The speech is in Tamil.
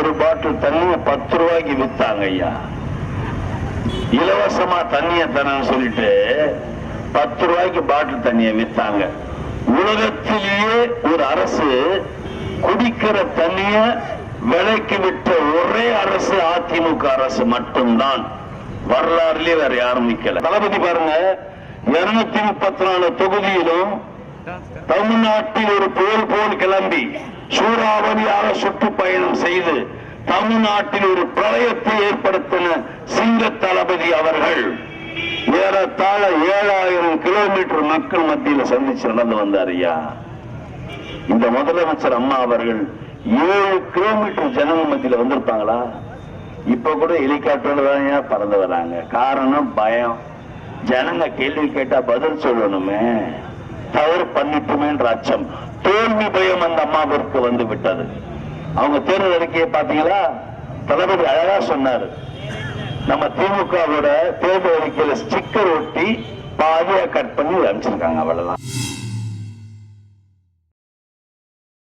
ஒரு பாட்டில் தண்ணிய பத்து ரூபாய்க்கு வித்தாங்க ஐயா. இலவசமா தண்ணிய தரேன்னு சொல்லிட்டு பத்து ரூபாய்க்கு பாட்டில் தண்ணிய வித்தாங்க. உலகத்திலேயே ஒரு அரசு குடிக்கிற தண்ணிய விலைக்கு விட்ட ஒரே அரசு அதிமுக அரசு மட்டும்தான். வரலாறுலயே வேற யாரும் நிக்கல. தளபதி பாருங்க இருநூத்தி முப்பத்தி நாலு தொகுதியிலும் தமிழ்நாட்டில் ஒரு புயல் போல் கிளம்பி சூறாவளியாக சுற்றுப்பயணம் செய்து தமிழ்நாட்டில் ஒரு பிரளயத்தை ஏற்படுத்தின சிங்க தளபதி அவர்கள் ஏறத்தாழ ஏழாயிரம் கிலோமீட்டர் மக்கள் மத்தியில் சந்திச்சு நடந்து வந்தார் ஐயா. இந்த முதலமைச்சர் அம்மா அவர்கள் ஏழு கிலோமீட்டர் ஜனங்க மத்தியில வந்திருப்பாங்களா? இப்ப கூட ஹெலிகாப்டர்ல தான் பறந்து வராங்க. காரணம் பயம். ஜனங்க கேள்வி கேட்டா பதில் சொல்லணுமே. தவறு பண்ணிட்டுமேன்ற அச்சம். தோல்வி பயம் அந்த அம்மாவிற்கு வந்து விட்டது. அவங்க தேர்தல் அறிக்கையை பாத்தீங்களா தளபதி அழகா சொன்னாரு. நம்ம திமுகவோட தேர்தல் அறிக்கையில ஸ்டிக்கர் ஒட்டி பாதியா கட் பண்ணி அனுப்பிச்சிருக்காங்க அவ்வளவுதான்.